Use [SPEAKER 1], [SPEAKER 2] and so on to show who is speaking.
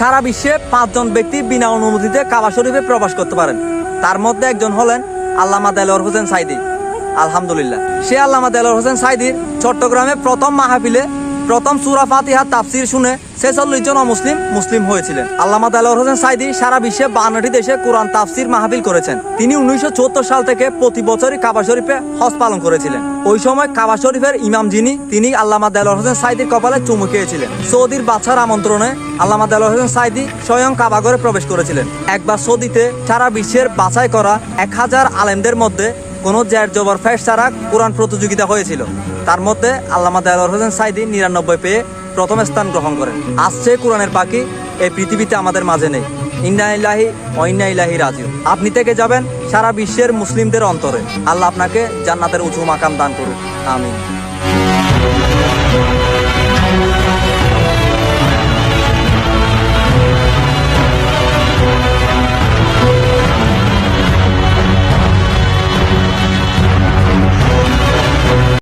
[SPEAKER 1] সারা বিশ্বে পাঁচজন ব্যক্তি বিনা অনুমতিতে কাবা শরীফে প্রবেশ করতে পারেন। তার মধ্যে একজন হলেন আল্লামা দেলোয়ার হোসেন সাইদি। আলহামদুলিল্লাহ। সে আল্লামা দেলোয়ার হোসেন সাইদির চট্টগ্রামে প্রথম মাহফিলে প্রথম সুরা ফাতিহা তাফসির শুনে ছেচল্লিশ জন অমুসলিম মুসলিম হয়েছিলেন। আল্লামা দেলোয়ার হোসেন সাইদি সারা বিশ্বে বান্নটি দেশে কোরআন তাফসির মাহফিল করেছেন। তিনি উনিশশো সাল থেকে প্রতি বছরই কাবা শরীফে হজ পালন করেছিলেন। ওই সময় কাবা শরীফের ইমাম যিনি, তিনি আল্লামা দেলোয়ার হোসেন সাইদির কপালে চুমু খেয়েছিলেন। সৌদির বাদশার আমন্ত্রণে আল্লামা দেলোয়ার হোসেন সাইদি স্বয়ং কাবাগরে প্রবেশ করেছিলেন। একবার সৌদিতে সারা বিশ্বের বাছাই করা এক হাজার আলেমদের মধ্যে কোনো জ্যার জবর ফেস ছাড়া কোরআন প্রতিযোগিতা হয়েছিল। তার মধ্যে আল্লামা দেলোয়ার হোসেন সাইদি নিরানব্বই পেয়ে প্রথম স্থান গ্রহণ করেন। আসছে কোরআনের পাখি, এই পৃথিবীতে আমাদের মাঝে নেই। ইন্না ইলাহি রাজিউ আপনি থেকে যাবেন সারা বিশ্বের মুসলিমদের অন্তরে। আল্লাহ আপনাকে জান্নাতের উঁচু মাকাম দান করুন আমিন।